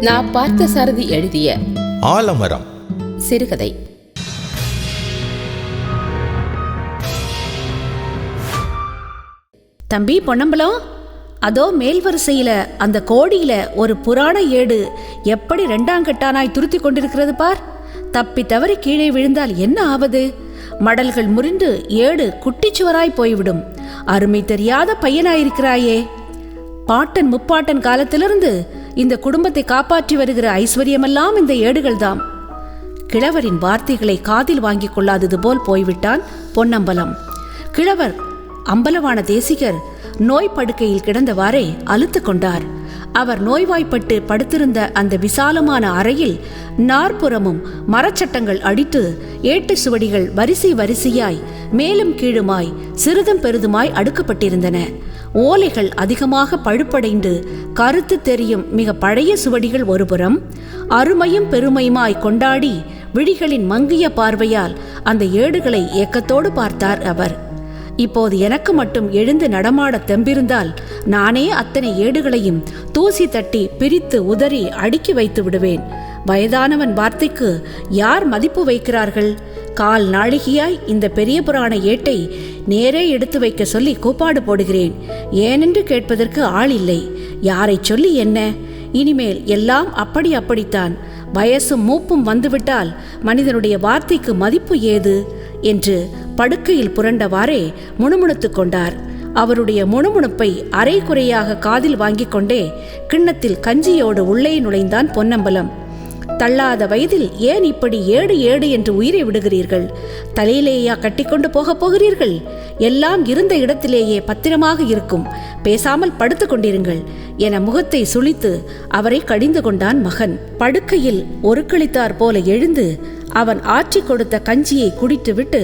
நான் பார்த்த சாரதி எழுதிய ஆலமரம். சிறுகதை. தம்பி பொன்னம்பலம் அதோ மேல் வரிசையில அந்த கோடியில ஒரு புராண ஏடு எப்படி ரெண்டாங்கட்டானாய் துருத்தி கொண்டிருக்கிறது பார்? தப்பி தவறி கீழே விழுந்தால் என்ன ஆவது? மடல்கள் முறிந்து ஏடு குட்டிச்சுவராய் போய்விடும். அருமை தெரியாத பையனாயிருக்கிறாயே. பாட்டன் முப்பாட்டன் காலத்திலிருந்து இந்த குடும்பத்தை காப்பாற்றி வருகிற ஐஸ்வர்யமெல்லாம் இந்த ஏடுகள்தாம். கிழவரின் வார்த்தைகளை காதில் வாங்கிக் கொள்ளாதது போல் போய்விட்டான் பொன்னம்பலம். கிழவர் அம்பலவான தேசிகர் நோய் படுக்கையில் கிடந்தவாறே அழுத்து கொண்டார். அவர் நோய்வாய்ப்பட்டு படுத்திருந்த அந்த விசாலமான அறையில் நாற்புறமும் மரச்சட்டங்கள் அடித்து ஏட்டு சுவடிகள் வரிசை வரிசையாய் மேலும் கீழுமாய் சிறிதும் பெரிதுமாய் அடுக்கப்பட்டிருந்தன. ஓலைகள் அதிகமாக பழுப்படைந்து கருத்து தெரியும் மிக பழைய சுவடிகள் ஒருபுறம் அருமையும் பெருமையுமாய் கொண்டாடி விழிகளின் மங்கிய பார்வையால் அந்த ஏடுகளை ஏக்கத்தோடு பார்த்தார் அவர். இப்போது எனக்கு மட்டும் எழுந்து நடமாட தெம்பிருந்தால் நானே அத்தனை ஏடுகளையும் தூசி தட்டி பிரித்து உதறி அடுக்கி வைத்து விடுவேன். வயதானவன் வார்த்தைக்கு யார் மதிப்பு வைக்கிறார்கள்? கால் நாழிகையாய் இந்த பெரிய புராண ஏட்டை நேரே எடுத்து வைக்க சொல்லி கூப்பாடு போடுகிறேன். ஏனென்று கேட்பதற்கு ஆள் இல்லை யாரை சொல்லி என்ன? இனிமேல் எல்லாம் அப்படி அப்படித்தான். வயசும் மூப்பும் வந்துவிட்டால் மனிதனுடைய வார்த்தைக்கு மதிப்பு ஏது? என்று படுக்கையில் புரண்டவாறே முணுமுணுத்துக் கொண்டார். அவருடைய முணுமுணுப்பை அரை குறையாக காதில் வாங்கிக் கொண்டே கிண்ணத்தில் கஞ்சியோடு உள்ளே நுழைந்தான் பொன்னம்பலம். தள்ளாத வயதில் ஏன் இப்படி ஏடு ஏடு என்று உயிரை விடுகிறீர்கள்? தலையிலேயா கட்டிக்கொண்டு போகப் போகிறீர்கள்? எல்லாம் இருந்த இடத்திலேயே பத்திரமாக இருக்கும். பேசாமல் படுத்து கொண்டிருங்கள். என முகத்தை சுளித்து அவரை கடிந்து கொண்டான் மகன். படுக்கையில் ஒரு கழித்தார் போல எழுந்து அவன் ஆற்றி கொடுத்த கஞ்சியை குடித்துவிட்டு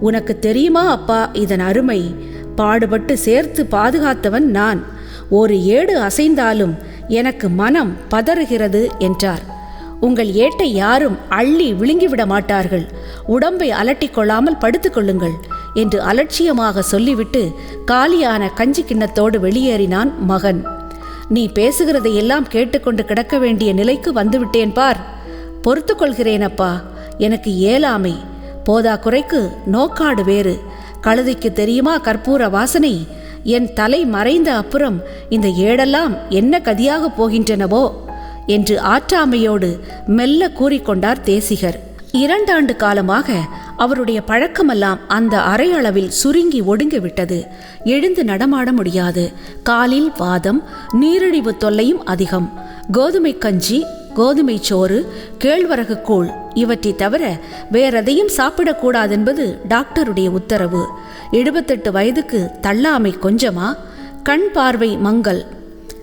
உனக்கு தெரியுமா அப்பா இதன் அருமை? பாடுபட்டு சேர்த்து பாதுகாத்தவன் நான். ஒரு ஏடு அசைந்தாலும் எனக்கு மனம் பதறுகிறது என்றார். உங்கள் ஏட்டை யாரும் அள்ளி விழுங்கிவிட மாட்டார்கள். உடம்பை அலட்டிக் கொள்ளாமல் படுத்துக்கொள்ளுங்கள் என்று அலட்சியமாக சொல்லிவிட்டு காலியான கஞ்சி கிண்ணத்தோடு வெளியேறினான் மகன். நீ பேசுகிறதையெல்லாம் கேட்டுக்கொண்டு கிடக்க வேண்டிய நிலைக்கு வந்துவிட்டேன் பார். பொறுத்து கொள்கிறேனப்பா எனக்கு ஏலாமை போதா குறைக்கு நோக்காடு வேறு. கழுதைக்கு தெரியுமா கற்பூர வாசனை? என் தலை மறைந்த அப்புறம் இந்த ஏடெல்லாம் என்ன கதியாக போகின்றனவோ? என்று ஆற்றாமையோடு மெல்ல கூறிக்கொண்டார் தேசிகர். இரண்டாண்டு காலமாக அவருடைய பழக்கமெல்லாம் அந்த அறையளவில் சுருங்கி ஒடுங்கிவிட்டது. எழுந்து நடமாட முடியாது. காலில் வாதம் நீரிழிவு தொல்லையும் அதிகம். கோதுமை கஞ்சி கோதுமை சோறு கேழ்வரகு கூழ் இவற்றை தவிர வேறெதையும் சாப்பிடக்கூடாதென்பது டாக்டருடைய உத்தரவு. எழுபத்தெட்டு வயதுக்கு தள்ளாமை கொஞ்சமா? கண் பார்வை மங்கல்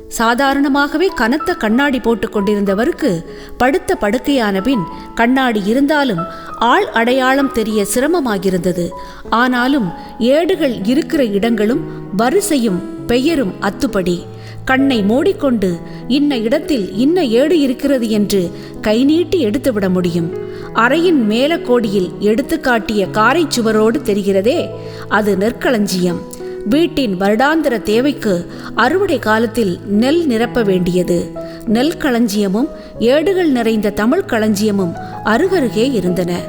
சாதாரணமாகவே கனத்த கண்ணாடி போட்டுக் கொண்டிருந்தவருக்கு படுத்த படுக்கையான பின் கண்ணாடி இருந்தாலும் ஆள் அடையாளம் தெரிய சிரமமாகிருந்தது ஆனாலும் ஏடுகள் இருக்கிற இடங்களும் வரிசையும் பெயரும் அத்துப்படி. கண்ணை மூடிக்கொண்டு இன்ன இடத்தில் இன்ன ஏடு இருக்கிறது என்று கை நீட்டி எடுத்துவிட முடியும். அறையின் மேல கோடியில் எடுத்து காட்டிய காரை சுவரோடு தெரிகிறதே அது நெற்களஞ்சியம். வீட்டின் வருடாந்திர தேவைக்கு அறுவடை காலத்தில் நெல் நிரப்ப வேண்டியது. நெல் களஞ்சியமும் ஏடுகள் நிறைந்த தமிழ் களஞ்சியமும் அருகருகே இருந்தன.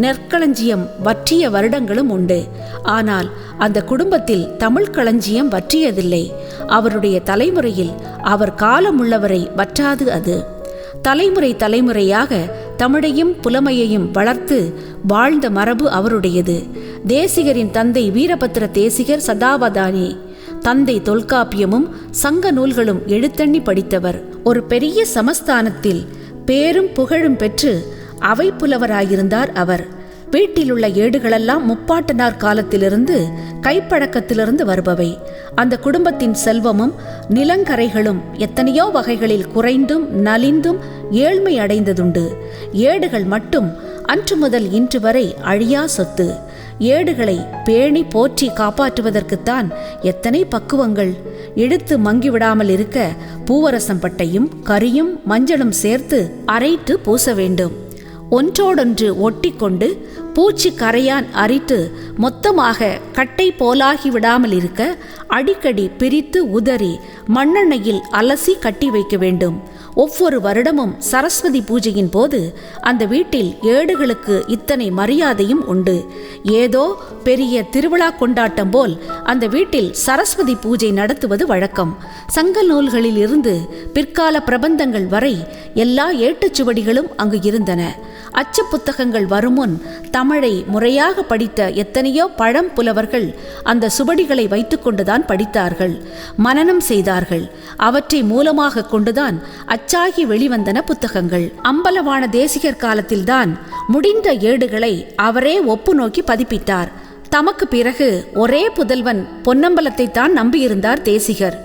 நெற்களஞ்சியம் வற்றிய வருடங்களும் உண்டு. ஆனால் அந்த குடும்பத்தில் தமிழ் களஞ்சியம் வற்றியதில்லை. அவருடைய தலைமுறையில் அவர் காலமுள்ளவரை வற்றாது அது. தலைமுறை தலைமுறையாக தமிழையும் புலமையையும் வளர்த்து வாழ்ந்த மரபு அவருடையது. தேசிகரின் தந்தை வீரபத்திர தேசிகர் சதாவதானி. தந்தை தொல்காப்பியமும் சங்க நூல்களும் எழுத்தண்ணி படித்தவர். ஒரு பெரிய சமஸ்தானத்தில் பேரும் புகழும் பெற்று அவை புலவராயிருந்தார் அவர். வீட்டிலுள்ள ஏடுகளெல்லாம் முப்பாட்டனார் காலத்திலிருந்து கைப்பழக்கத்திலிருந்து வருபவை. அந்த குடும்பத்தின் செல்வமும் நிலங்கரைகளும் எத்தனையோ வகைகளில் குறைந்தும் நலிந்தும் ஏழ்மை அடைந்ததுண்டு ஏடுகள் மட்டும் அன்று முதல் இன்று வரை அழியா சொத்து. ஏடுகளை பேணி போற்றி காப்பாற்றுவதற்குத்தான் எத்தனை பக்குவங்கள். எடுத்து மங்கிவிடாமல் இருக்க பூவரசம் பட்டையும் கரியும் மஞ்சளும் சேர்த்து அரைத்து பூச வேண்டும். ஒன்றோடொன்று ஒட்டிக்கொண்டு பூச்சி கரையான் அரித்து மொத்தமாக கட்டை போலாகி விடாமல் இருக்க அடிக்கடி பிரித்து உதறி மண்ணெண்ணெயில் அலசி கட்டி வைக்க வேண்டும். ஒவ்வொரு வருடமும் சரஸ்வதி பூஜையின் போது அந்த வீட்டில் ஏடுகளுக்கு இத்தனை மரியாதையும் உண்டு. ஏதோ பெரிய திருவிழா கொண்டாட்டம் போல் அந்த வீட்டில் சரஸ்வதி பூஜை நடத்துவது வழக்கம். சங்க நூல்களில் இருந்து பிற்கால பிரபந்தங்கள் வரை எல்லா ஏட்டுச்சுவடிகளும் அங்கு இருந்தன. அச்சு புத்தகங்கள் வருமுன் தமிழை முறையாக படித்த எத்தனையோ பழம் புலவர்கள் அந்த சுவடிகளை வைத்துக்கொண்டுதான் படித்தார்கள் மனனம் செய்தார்கள். அவற்றை மூலமாக கொண்டுதான் அச்சாகி வெளிவந்தன புத்தகங்கள். அம்பலவான தேசிகர் காலத்தில்தான் முடிந்த ஏடுகளை அவரே ஒப்பு நோக்கி பதிப்பித்தார் தமக்கு பிறகு ஒரே புதல்வன் பொன்னம்பலத்தை தான் நம்பியிருந்தார் தேசிகர்.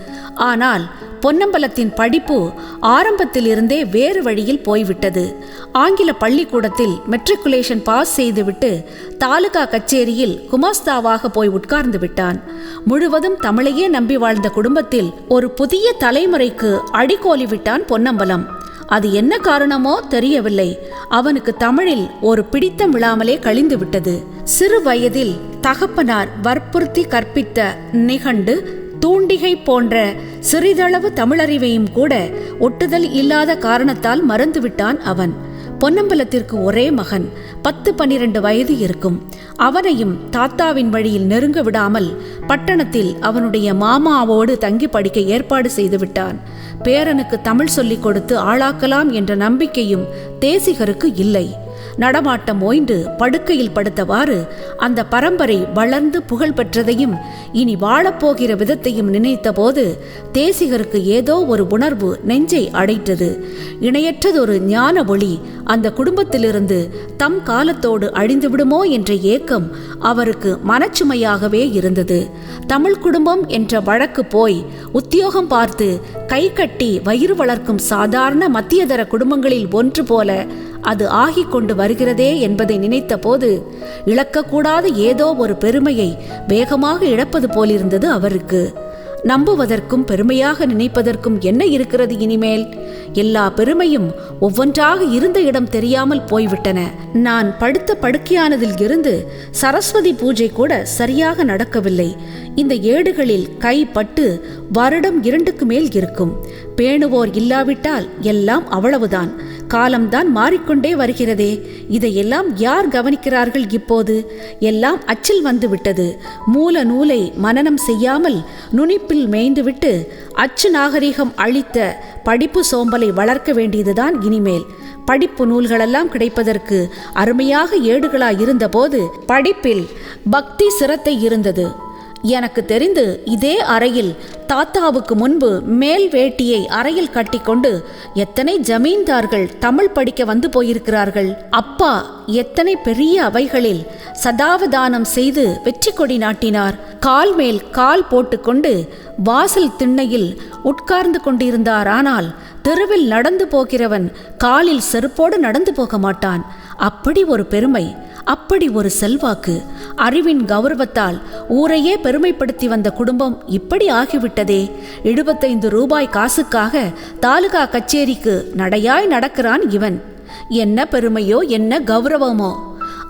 ஆனால் பொன்னம்பலத்தின் படிப்பு ஆரம்பத்திலிருந்தே வேறு வழியில் போய்விட்டது. ஆங்கில பள்ளிக்கூடத்தில் மெட்ரிகுலேஷன் பாஸ் செய்துவிட்டு தாலுகா கச்சேரியில் குமாஸ்தாவாக போய் உட்கார்ந்து விட்டான். முழுவதும் தமிழையே நம்பி வாழ்ந்த குடும்பத்தில் ஒரு புதிய தலைமுறைக்கு அடிக்கோலி விட்டான் பொன்னம்பலம். அது என்ன காரணமோ தெரியவில்லை. அவனுக்கு தமிழில் ஒரு பிடித்தம் விழாமலே கழிந்து விட்டது சிறு வயதில் தகப்பனார் வற்புறுத்தி கற்பித்த நிகண்டு தூண்டிகை போன்ற சிறிதளவு தமிழறிவையும் கூட ஒட்டுதல் இல்லாத காரணத்தால் மறந்துவிட்டான் அவன். பொன்னம்பலத்திற்கு ஒரே மகன் பத்து பன்னிரண்டு வயது இருக்கும். அவனையும் தாத்தாவின் வழியில் நெருங்க விடாமல் பட்டணத்தில் அவனுடைய மாமாவோடு தங்கி படிக்க ஏற்பாடு செய்துவிட்டான் பேரனுக்கு தமிழ் சொல்லிக் கொடுத்து ஆளாக்கலாம் என்ற நம்பிக்கையும் தேசிகருக்கு இல்லை. நடமாட்டம் ஓய்ந்து படுக்கையில் படுத்தவாறு அந்த பரம்பரை வளர்ந்து புகழ் பெற்றதையும் இனி வாழப்போகிற விதத்தையும் நினைத்தபோது தேசிகருக்கு ஏதோ ஒரு உணர்வு நெஞ்சை அடைத்தது. இணையற்றதொரு ஞான ஒளி அந்த குடும்பத்திலிருந்து தம் காலத்தோடு அழிந்துவிடுமோ என்ற ஏக்கம் அவருக்கு மனச்சுமையாகவே இருந்தது. தமிழ் குடும்பம் என்ற வழக்கு போய் உத்தியோகம் பார்த்து கை கட்டி வயிறு வளர்க்கும் சாதாரண மத்தியதர குடும்பங்களில் ஒன்று போல அது ஆகிக்கொண்டு கொண்டு வருகிறதே என்பதை நினைத்தபோது இழக்கக்கூடாத ஏதோ ஒரு பெருமையை வேகமாக இழப்பது போலிருந்தது அவருக்கு. நம்புவதற்கும் பெருமையாக நினைப்பதற்கும் என்ன இருக்கிறது இனிமேல்? எல்லா பெருமையும் ஒவ்வொன்றாக இருந்த இடம் தெரியாமல் போய்விட்டன. நான் படுத்த படுக்கையானதில் இருந்து சரஸ்வதி பூஜை கூட சரியாக நடக்கவில்லை. இந்த ஏடுகளில் கை பட்டு வருடம் இரண்டுக்கு மேல் இருக்கும். பேணுவோர் இல்லாவிட்டால் எல்லாம் அவ்வளவுதான். காலம்தான் மாறிக்கொண்டே வருகிறதே. இதையெல்லாம் யார் கவனிக்கிறார்கள் இப்போது? எல்லாம் அச்சில் வந்துவிட்டது. மூல நூலை மனனம் செய்யாமல் நுனிப்பில் மேய்ந்துவிட்டு அச்சு நாகரிகம் அளித்த படிப்பு சோம்பலை வளர்க்க வேண்டியதுதான் இனிமேல். படிப்பு நூல்களெல்லாம் கிடைப்பதற்கு அருமையாக ஏடுகளாய் இருந்தபோது படிப்பில் பக்தி சிரத்தை இருந்தது. எனக்கு தெரிந்து இதே அறையில் தாத்தாவுக்கு முன்பு மேல் வேட்டியை அறையில் கட்டிக்கொண்டு எத்தனை ஜமீன்தார்கள் தமிழ் படிக்க வந்து போயிருக்கிறார்கள். அப்பா எத்தனை பெரிய அவைகளில் சதாவதானம் செய்து வெற்றி கொடி நாட்டினார். கால் மேல் கால் போட்டுக்கொண்டு வாசல் திண்ணையில் உட்கார்ந்து கொண்டிருந்தார் ஆனால் தெருவில் நடந்து போகிறவன் காலில் செருப்போடு நடந்து போக மாட்டான். அப்படி ஒரு பெருமை அப்படி ஒரு செல்வாக்கு அறிவின் கௌரவத்தால் ஊரையே பெருமைப்படுத்தி வந்த குடும்பம் இப்படி ஆகிவிட்டதே. எழுபத்தைந்து ரூபாய் காசுக்காக தாலுகா கச்சேரிக்கு நடையாய் நடக்கிறான் இவன். என்ன பெருமையோ என்ன கௌரவமோ.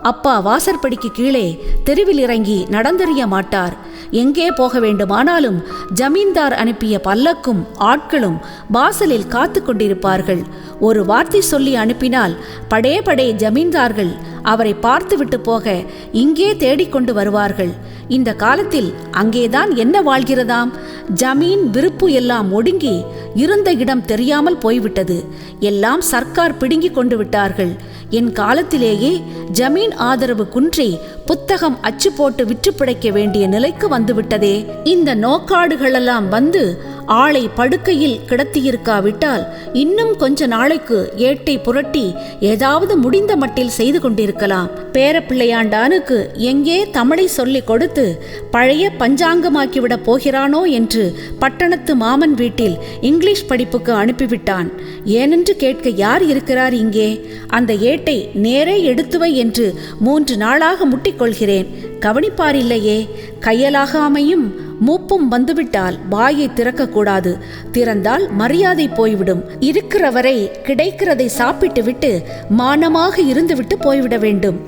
அப்பா வாசற்படிக்கு கீழே தெருவில் இறங்கி நடந்தறிய மாட்டார். எங்கே போக வேண்டுமானாலும் ஜமீன்தார் அனுப்பிய பல்லக்கும் ஆட்களும் வாசலில் காத்து கொண்டிருப்பார்கள். ஒரு வார்த்தை சொல்லி அனுப்பினால் படே படே ஜமீன்தார்கள் அவரை பார்த்துவிட்டு போக இங்கே தேடிக்கொண்டு வருவார்கள். இந்த காலத்தில் அங்கேதான் என்ன வாழ்கிறதாம்? ஜமீன் விருப்பு எல்லாம் ஒடுங்கி இருந்த இடம் தெரியாமல் போய்விட்டது. எல்லாம் சர்க்கார் பிடுங்கி கொண்டு விட்டார்கள். என் காலத்திலேயே ஜமீன் ஆதரவு குன்றி புத்தகம் அச்சு போட்டு விற்று பிழைக்க வேண்டிய நிலைக்கு வந்துவிட்டதே. இந்த நோக்காடுகளெல்லாம் வந்து ஆளை படுக்கையில் கிடத்தியிருக்காவிட்டால் இன்னும் கொஞ்ச நாளைக்கு ஏட்டை புரட்டி ஏதாவது முடிந்த மட்டில் செய்து கொண்டிருக்கலாம். பேரப்பிள்ளையாண்டானுக்கு எங்கே தமிழை சொல்லிக் கொடுத்து பழைய பஞ்சாங்கமாக்கிவிடப் போகிறானோ என்று பட்டணத்து மாமன் வீட்டில் இங்கிலீஷ் படிப்புக்கு அனுப்பிவிட்டான். ஏனென்று கேட்க யார் இருக்கிறார் இங்கே? அந்த ஏட்டை நேரே எடுத்துவை என்று மூன்று நாளாக முட்டிக்கொள்கிறேன் கவனிப்பாரில்லையே கையலாகாமையும் மூப்பும் வந்துவிட்டால் வாயை திறக்கக்கூடாது. திறந்தால் மரியாதை போய்விடும். இருக்கிறவரை கிடைக்கிறதை சாப்பிட்டுவிட்டு மானமாக இருந்துவிட்டு போய்விட வேண்டும்.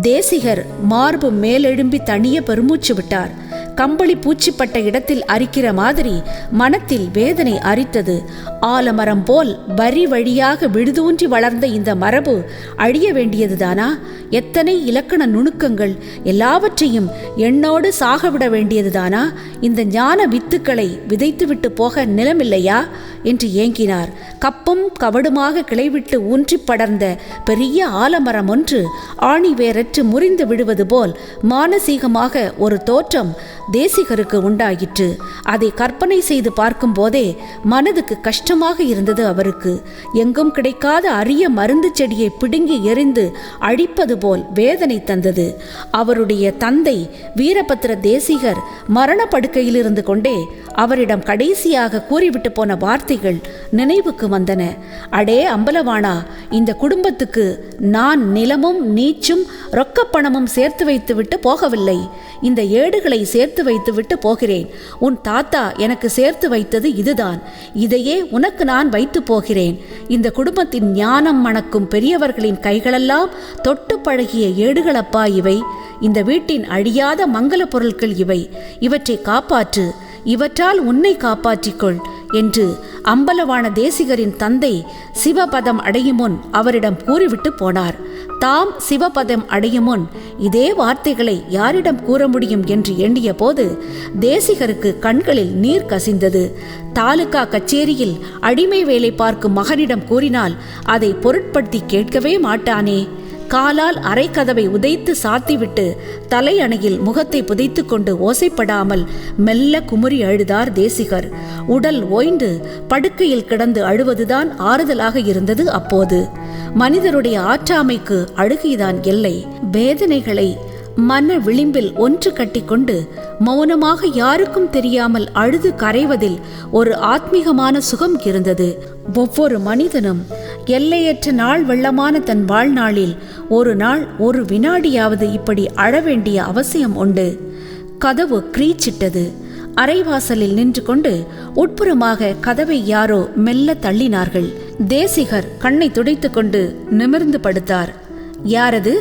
தேசிகர் மார்பு மேலெழும்பி தனிய பெருமூச்சு விட்டார். கம்பளி பூச்சிப்பட்ட இடத்தில் அரிக்கிற மாதிரி மனத்தில் வேதனை அரித்தது. ஆலமரம் போல் வரி வழியாக விழுதூன்றி வளர்ந்த இந்த மரபு அழிய வேண்டியதுதானா? எத்தனை இலக்கண நுணுக்கங்கள் எல்லாவற்றையும் எண்ணோடு சாகவிட வேண்டியதுதானா? இந்த ஞான வித்துக்களை விதைத்துவிட்டு போக நிலமில்லையா? என்று ஏங்கினார். கப்பும் கவடுமாக கிளைவிட்டு ஊன்றி படர்ந்த பெரிய ஆலமரம் ஒன்று ஆணி வேரற்று முறிந்து விடுவது போல் மானசீகமாக ஒரு தோற்றம் தேசிகருக்கு உண்டாயிற்று. அதை கற்பனை செய்து பார்க்கும்போதே மனதுக்கு கஷ்டமாக இருந்தது அவருக்கு. எங்கும் கிடைக்காத அரிய மருந்து செடியை பிடுங்கி எறிந்து அழிப்பது போல் வேதனை தந்தது. அவருடைய தந்தை வீரபத்திர தேசிகர் மரணப்படுக்கையில் இருந்து கொண்டே அவரிடம் கடைசியாக கூறிவிட்டு போன வார்த்தைகள் நினைவுக்கு வந்தன. அடே அம்பலவானா இந்த குடும்பத்துக்கு நான் நிலமும் நீச்சும் ரொக்கப்பணமும் சேர்த்து வைத்துவிட்டு போகவில்லை. இந்த ஏடுகளை சேர்த்து வைத்துவிட்டு போகிறேன். உன் தாத்தா எனக்கு சேர்த்து வைத்தது இதுதான். இதையே உனக்கு நான் வைத்து போகிறேன். இந்த குடும்பத்தின் ஞானம் மணக்கும் பெரியவர்களின் கைகளெல்லாம் தொட்டு பழகிய ஏடுகளப்பா இவை. இந்த வீட்டின் அழியாத மங்கள பொருட்கள் இவை. இவற்றை காப்பாற்று. இவற்றால் உன்னை காப்பாற்றிக்கொள் என்று அம்பலவான தேசிகரின் தந்தை சிவபதம் அடையும் முன் அவரிடம் கூறிவிட்டு போனார். தாம் சிவபதம் அடையும் முன் இதே வார்த்தைகளை யாரிடம் கூற முடியும் என்று எண்ணிய போது தேசிகருக்கு கண்களில் நீர் கசிந்தது. தாலுகா கச்சேரியில் அடிமை வேலை பார்க்கும் மகனிடம் கூறினால் அதை பொருட்படுத்தி கேட்கவே மாட்டானே. காலால் அரைக்கதவை உதைத்து சாத்திவிட்டு தலையணையில் முகத்தை புதைத்து கொண்டு ஓசைப்படாமல் மெல்ல குமுறி அழுதார் தேசிகர். உடல் ஓய்ந்து படுக்கையில் கிடந்து அழுவதுதான் ஆறுதலாக இருந்தது அப்போது. மனிதருடைய ஆற்றாமைக்கு அழுகைதான் எல்லை. வேதனைகளை மன விளிம்பில் ஒன்று கட்டிக்கொண்டு மௌனமாக யாருக்கும் தெரியாமல் அழுது கரைவதில் ஒரு ஆத்மீகமான சுகம் இருந்தது. ஒவ்வொரு மனிதனும் எல்லையற்ற நாள் வெள்ளமான தன் வாழ்நாளில் ஒரு நாள் ஒரு வினாடியாவது இப்படி அழவேண்டிய அவசியம் உண்டு. கதவு கிரீச்சிட்டது. அரைவாசலில் நின்று கொண்டு உட்புறமாக கதவை யாரோ மெல்ல தள்ளினார்கள். தேசிகர் கண்ணை துடைத்துக்கொண்டு நிமிர்ந்து படுத்தார். யாரது?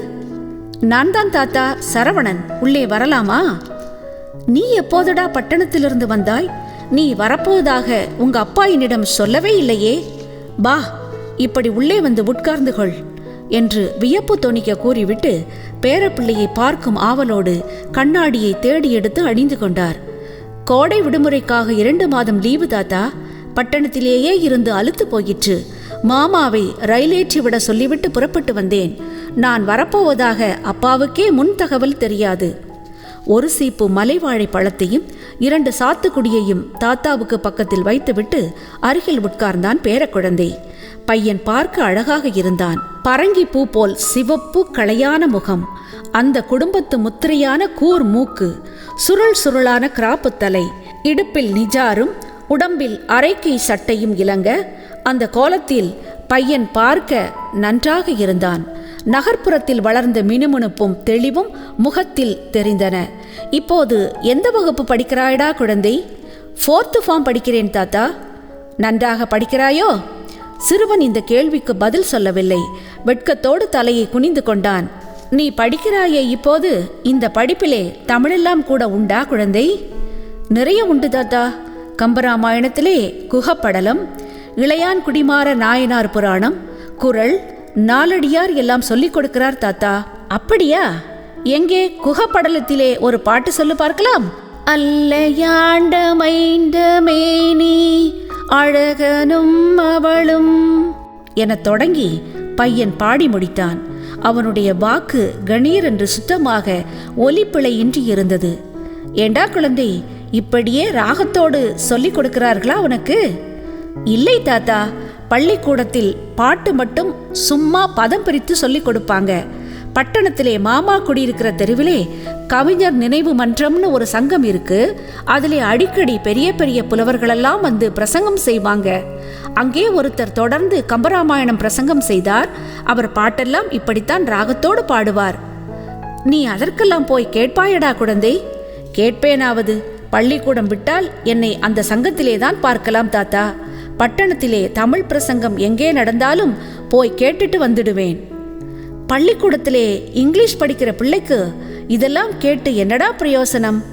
நான் தான் தாத்தா சரவணன். உள்ளே வரலாமா? நீ எப்போதடா பட்டணத்திலிருந்து வந்தாய்? நீ வரப்போவதாக உங்க அப்பா என்னிடம் சொல்லவே இல்லையே. பா இப்படி உள்ளே வந்து உட்கார்ந்து கொள் என்று வியப்பு தொனிக்க கூறிவிட்டு பேரப்பிள்ளையை பார்க்கும் ஆவலோடு கண்ணாடியை தேடி எடுத்து அணிந்து கொண்டார். கோடை விடுமுறைக்காக இரண்டு மாதம் லீவு தாத்தா பட்டணத்திலேயே இருந்து அழுத்து போயிற்று. மாமாவை ரயிலேற்றி விட சொல்லிவிட்டு புறப்பட்டு வந்தேன். நான் வரப்போவதாக அப்பாவுக்கே முன் தகவல் தெரியாது. ஒரு சீப்பு மலைவாழை பழத்தையும் இரண்டு சாத்துக்குடியையும் தாத்தாவுக்கு பக்கத்தில் வைத்துவிட்டு அருகில் உட்கார்ந்தான் பேரக்குழந்தை. பையன் பார்க்க அழகாக இருந்தான். பரங்கி பூ போல் சிவப்பு களையான முகம். அந்த குடும்பத்து முத்திரையான கூர் மூக்கு. சுருள் சுருளான கிராப்பு தலை. இடுப்பில் நிஜாரும் உடம்பில் அரைக்கை சட்டையும் இலங்க அந்த கோலத்தில் பையன் பார்க்க நன்றாக இருந்தான். நகர்ப்புறத்தில் வளர்ந்த மினுமினுப்பும் தெளிவும் முகத்தில் தெரிந்தன. இப்போது எந்த வகுப்பு படிக்கிறாயடா குழந்தை? ஃபோர்த்து ஃபார்ம் படிக்கிறேன் தாத்தா. நன்றாக படிக்கிறாயோ? சிறுவன் இந்த கேள்விக்கு பதில் சொல்லவில்லை. வெட்கத்தோடு தலையை குனிந்து கொண்டான். நீ படிக்கிறாயே இப்போது? இந்த படிப்பிலே தமிழெல்லாம் கூட உண்டா குழந்தை? நிறைய உண்டு தாத்தா. கம்பராமாயணத்திலே குகப்படலம் இளையான் குடிமாற நாயனார் புராணம் குரல் நாலடியார் எல்லாம் சொல்லிக் கொடுக்கிறார் தாத்தா. அப்படியா? எங்கே? குகப்படலத்திலே ஒரு பாட்டு சொல்லு பார்க்கலாம். அல்லையாண்ட மைண்ட மேனி அழகனும் அவளும். என தொடங்கி பையன் பாடி முடித்தான். அவனுடைய வாக்கு கணீர் என்று சுத்தமாக ஒலிப்பிழையின்றி இருந்தது. ஏண்டா குழந்தை இப்படியே ராகத்தோடு சொல்லிக் கொடுக்கிறார்களா உனக்கு? இல்லை தாத்தா பள்ளிக்கூடத்தில் பாட்டு மட்டும் சும்மா பதம் பிரித்து சொல்லிக் கொடுப்பாங்க. பட்டணத்திலே மாமா குடியிருக்கிற தெருவிலே கவிஞர் நினைவு மன்றம்னு ஒரு சங்கம் இருக்கு. அதிலே அடிக்கடி பெரிய பெரிய புலவர்களெல்லாம் வந்து பிரசங்கம் செய்வாங்க. அங்கே ஒருத்தர் தொடர்ந்து கம்பராமாயணம் பிரசங்கம் செய்தார். அவர் பாட்டெல்லாம் இப்படித்தான் ராகத்தோடு பாடுவார். நீ அதற்கெல்லாம் போய் கேட்பாயடா குழந்தை. கேட்பேனாவது. பள்ளிக்கூடம் விட்டால் என்னை அந்த சங்கத்திலே தான் பார்க்கலாம் தாத்தா. பட்டணத்திலே தமிழ் பிரசங்கம் எங்கே நடந்தாலும் போய் கேட்டுட்டு வந்துடுவேன். பள்ளிக்கூடத்திலே இங்கிலீஷ் படிக்கிற பிள்ளைக்கு இதெல்லாம் கேட்டு என்னடா பிரயோசனம்?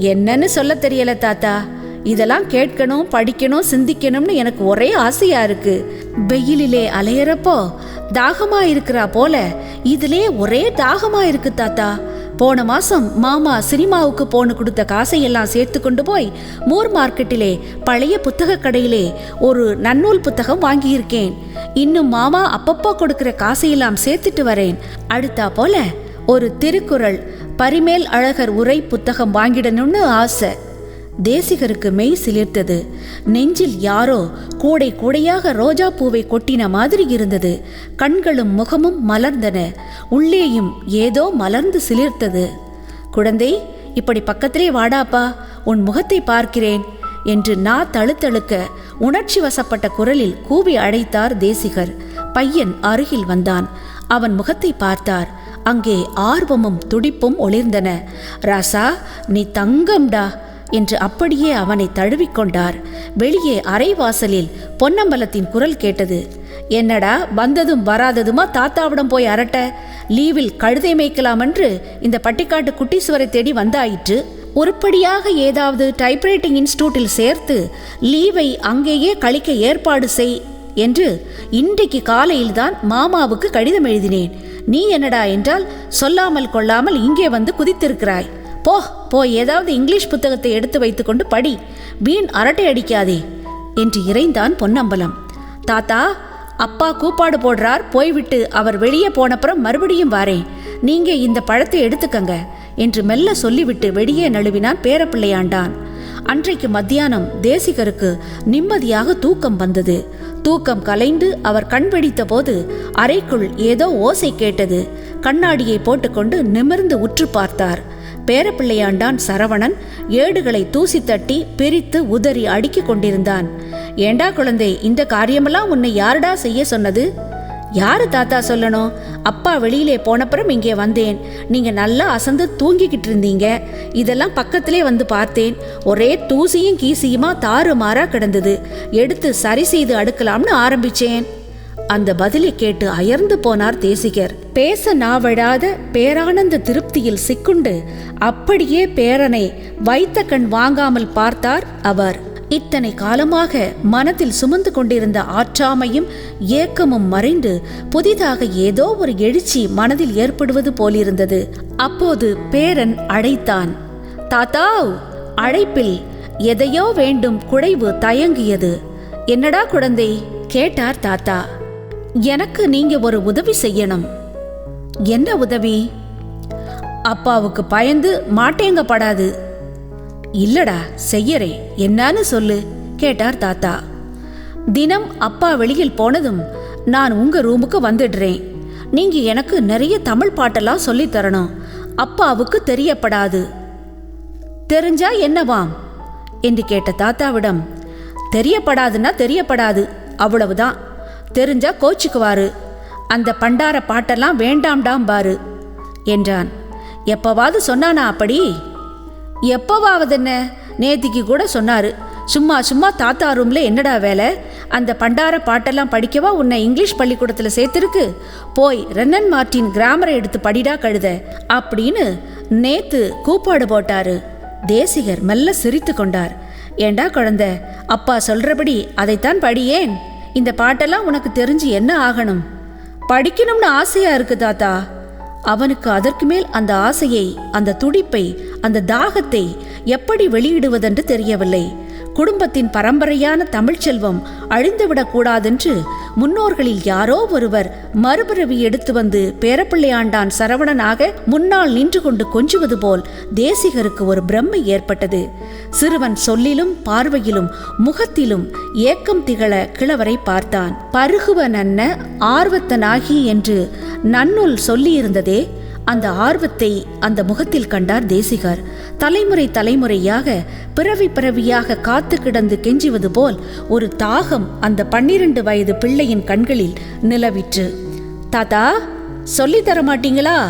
என்னன்னு சொல்ல தெரியல தாத்தா. இதெல்லாம் கேட்கணும் படிக்கணும் சிந்திக்கணும்னு எனக்கு ஒரே ஆசையா இருக்கு. வெயிலிலே அலையறப்போ தாகமா இருக்கிறா போல இதிலே ஒரே தாகமா இருக்கு தாத்தா. போன மாசம் மாமா சினிமாவுக்கு போன கொடுத்த காசையெல்லாம் சேர்த்து கொண்டு போய் மூர் மார்க்கெட்டிலே பழைய புத்தக கடையிலே ஒரு நன்னூல் புத்தகம் வாங்கியிருக்கேன். இன்னும் மாமா அப்பப்போ கொடுக்கிற காசையெல்லாம் சேர்த்துட்டு வரேன். அடுத்தா போல ஒரு திருக்குறள் பரிமேல் அழகர் உரை புத்தகம் வாங்கிடணும்னு ஆசை. தேசிகருக்கு மெய் சிலிர்த்தது. நெஞ்சில் யாரோ கூடை கூடையாக ரோஜா பூவை கொட்டின மாதிரி இருந்தது. கண்களும் முகமும் மலர்ந்தன. உள்ளேயும் ஏதோ மலர்ந்து சிலிர்த்தது. குழந்தை இப்படி பக்கத்திலே வாடாப்பா உன் முகத்தை பார்க்கிறேன் என்று நா தழுத்தழுக்க உணர்ச்சி வசப்பட்ட குரலில் கூவி அழைத்தார் தேசிகர். பையன் அருகில் வந்தான். அவன் முகத்தை பார்த்தார். அங்கே ஆர்வமும் துடிப்பும் ஒளிர்ந்தன. ராசா நீ தங்கம்டா. என்று அப்படியே அவனை தழுவிக்கொண்டார் வெளியே அரைவாசலில் பொன்னம்பலத்தின் குரல் கேட்டது. என்னடா வந்ததும் வராததுமா? தாத்தாவிடம் போய் அரட்ட? லீவில் கழுதை மேய்க்கலாமென்று இந்த பட்டிக்காட்டு குட்டீஸ்வரை தேடி வந்தாயிற்று. உருப்படியாக ஏதாவது டைப்ரைட்டிங் இன்ஸ்டியூட்டில் சேர்த்து லீவை அங்கேயே கழிக்க ஏற்பாடு செய் என்று இன்றைக்கு காலையில்தான் மாமாவுக்கு கடிதம் எழுதினேன். நீ என்னடா என்றால் சொல்லாமல் கொள்ளாமல் இங்கே வந்து குதித்திருக்கிறாய். போ போ ஏதாவது இங்கிலீஷ் புத்தகத்தை எடுத்து வைத்துக்கொண்டு படி. வீண் அரட்டை அடிக்காதே என்று இறைந்தான் பொன்னம்பலம். தாத்தா அப்பா கூப்பாடு போடுறார் போய்விட்டு அவர் வெளியே போனப்புறம் மறுபடியும் வாரேன் நீங்க இந்த பழத்தை எடுத்துக்கங்க என்று மெல்ல சொல்லிவிட்டு வெளியே நழுவினான் பேரப்பிள்ளையாண்டான். அன்றைக்கு மத்தியானம் தேசிகருக்கு நிம்மதியாக தூக்கம் வந்தது. தூக்கம் கலைந்து அவர் கண் வெடித்த போது அறைக்குள் ஏதோ ஓசை கேட்டது. கண்ணாடியை போட்டுக்கொண்டு நிமிர்ந்து உற்று பார்த்தார். பேரப்பிள்ளையாண்டான் சரவணன். ஏடுகளை தூசி தட்டி பிரித்து உதறி அடுக்கிக் கொண்டிருந்தான். ஏண்டா குழந்தை இந்த காரியமெல்லாம் உன்னை யாருடா செய்ய சொன்னது? யாரு தாத்தா சொல்லணும்? அப்பா வெளியிலே போனப்புறம் இங்கே வந்தேன். நீங்க நல்லா அசந்து தூங்கிக்கிட்டு இருந்தீங்க. இதெல்லாம் பக்கத்திலே வந்து பார்த்தேன். ஒரே தூசியும் கீசியுமா தாறுமாறா கிடந்தது. எடுத்து சரி செய்து அடுக்கலாம்னு ஆரம்பிச்சேன். அந்த பதிலை கேட்டு அயர்ந்து போனார் தேசிகர். பேச நாவழாத பேரானந்த திருப்தியில் சிக்குண்டு அப்படியே பேரனை வைத்த கண் வாங்காமல் பார்த்தார் அவர். இத்தனை காலமாக மனத்தில் சுமந்து கொண்டிருந்த ஆற்றாமையும் ஏக்கமும் மறைந்து புதிதாக ஏதோ ஒரு எழுச்சி மனதில் ஏற்படுவது போலிருந்தது. அப்போது பேரன் அழைத்தான் தாத்தாவ் அழைப்பில் எதையோ வேண்டும் குடைவு தயங்கியது. என்னடா குழந்தை? கேட்டார் தாத்தா. எனக்கு நீங்க ஒரு உதவி செய்யணும். என்ன உதவி? அப்பாவுக்கு பயந்து மாட்டேங்கப்படாது. இல்லடா செய்யறேன். என்னன்னு சொல்லு கேட்டார் தாத்தா. தினம் அப்பா வெளியில் போனதும் நான் உங்க ரூமுக்கு வந்துடுறேன். நீங்க எனக்கு நிறைய தமிழ் பாட்டெல்லாம் சொல்லித் தரணும். அப்பாவுக்கு தெரியப்படாது. தெரிஞ்சா என்னவாம்? என்று கேட்ட தாத்தாவிடம் தெரியப்படாதுன்னா தெரியப்படாது. அவ்வளவுதான். தெரிஞ்சா கோச்சுக்குவாரு. அந்த பண்டார பாட்டெல்லாம் வேண்டாம்டாம் பாரு என்றான். எப்பவாவது சொன்னானா அப்படி? எப்பவாவது என்ன நேத்திக்கு கூட சொன்னாரு. சும்மா சும்மா தாத்தா ரூம்ல என்னடா வேலை? அந்த பண்டார பாட்டெல்லாம் படிக்கவா? உன்னை இங்கிலீஷ் பள்ளிக்கூடத்தில் சேர்த்துருக்கு. போய் ரென்னன் மார்ட்டின் கிராமரை எடுத்து படிடா கழுத அப்படின்னு நேத்து கூப்பாடு போட்டாரு. தேசிகர் மெல்ல சிரித்து கொண்டார். ஏண்டா குழந்தை அப்பா சொல்றபடி அதைத்தான் படியேன்? இந்த பாட்டெல்லாம் உனக்கு தெரிஞ்சு என்ன ஆகணும்? படிக்கணும்னு ஆசையா இருக்கு தாத்தா. அவனுக்கு அதற்கு மேல் அந்த ஆசையை அந்த துடிப்பை அந்த தாகத்தை எப்படி வெளியிடுவதென்று தெரியவில்லை. குடும்பத்தின் பரம்பரையான தமிழ்ச்செல்வம் அழிந்துவிடக்கூடாதென்று முன்னோர்களில் யாரோ ஒருவர் மறுபிறவி எடுத்து வந்து பேரப்பிள்ளையாண்டான் சரவணனாக முன்னால் நின்று கொண்டு கொஞ்சுவது போல் தேசிகருக்கு ஒரு பிரம்மை ஏற்பட்டது. சிறுவன் சொல்லிலும் பார்வையிலும் முகத்திலும் ஏக்கம் திகழ கிழவரை பார்த்தான். பருகுவ நன்ன ஆர்வத்தனாகி என்று நன்னுள் சொல்லியிருந்ததே அந்த ஆர்வத்தை அந்த முகத்தில் கண்டார் தேசிகர். தலைமுறை தலைமுறையாக பிறவி பிறவியாக காத்து கிடந்து கெஞ்சுவது போல் ஒரு தாகம் அந்த பன்னிரண்டு வயது பிள்ளையின் கண்களில் நிலவிற்று. தாத்தா சொல்லித் தர மாட்டீங்களா?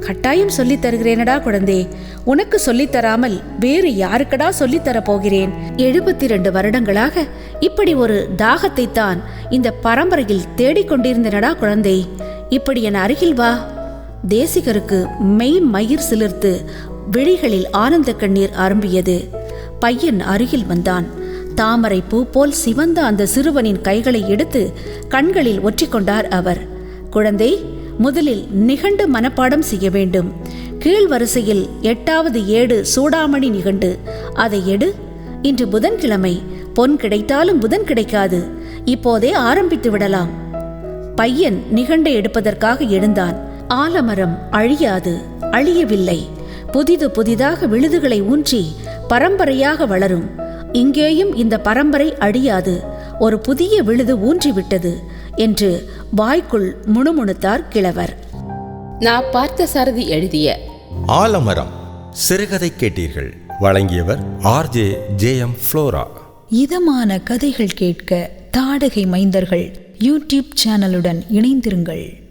கட்டாயம் சொல்லித் தருகிறேனடா குழந்தே. உனக்கு சொல்லித் தராமல் வேறு யாருக்கடா சொல்லித் தரப் போகிறேன்? எழுபத்தி ரெண்டு வருடங்களாக இப்படி ஒரு தாகத்தை தான் இந்த பரம்பரையில் தேடிக்கொண்டிருந்தனடா குழந்தை. இப்படி என் அருகில் வா. தேசிகருக்கு மெய் மயிர் சிலிர்த்து விழிகளில் ஆனந்த கண்ணீர் அரும்பியது. பையன் அருகில் வந்தான். தாமரை பூ போல் சிவந்த அந்த சிறுவனின் கைகளை எடுத்து கண்களில் ஒற்றிக்கொண்டார் அவர். குழந்தை முதலில் நிகண்டு மனப்பாடம் செய்ய வேண்டும். கீழ் வரிசையில் எட்டாவது ஏடு சூடாமணி நிகண்டு. அதை எடு. இன்று புதன்கிழமை. பொன் கிடைத்தாலும் புதன் கிடைக்காது. இப்போதே ஆரம்பித்து விடலாம். பையன் நிகண்டை எடுப்பதற்காக எழுந்தான். ஆலமரம் அழியாது அழியவில்லை. புதிது புதிதாக விழுதுகளை ஊன்றி பரம்பரையாக வளரும். இங்கேயும் இந்த பரம்பரை அழியாது. ஒரு புதிய விழுது ஊன்றிவிட்டது என்று வாய்க்குள் முணுமுணுத்தார் கிழவர். நான் பார்த்த சாரதி எழுதிய ஆலமரம் சிறுகதை கேட்டீர்கள். வழங்கியவர் ஆர்ஜே ஜே எம் ஃப்ளோரா. இதமான கதைகள் கேட்க தாடகை மைந்தர்கள் யூடியூப் சேனலுடன் இணைந்திருங்கள்.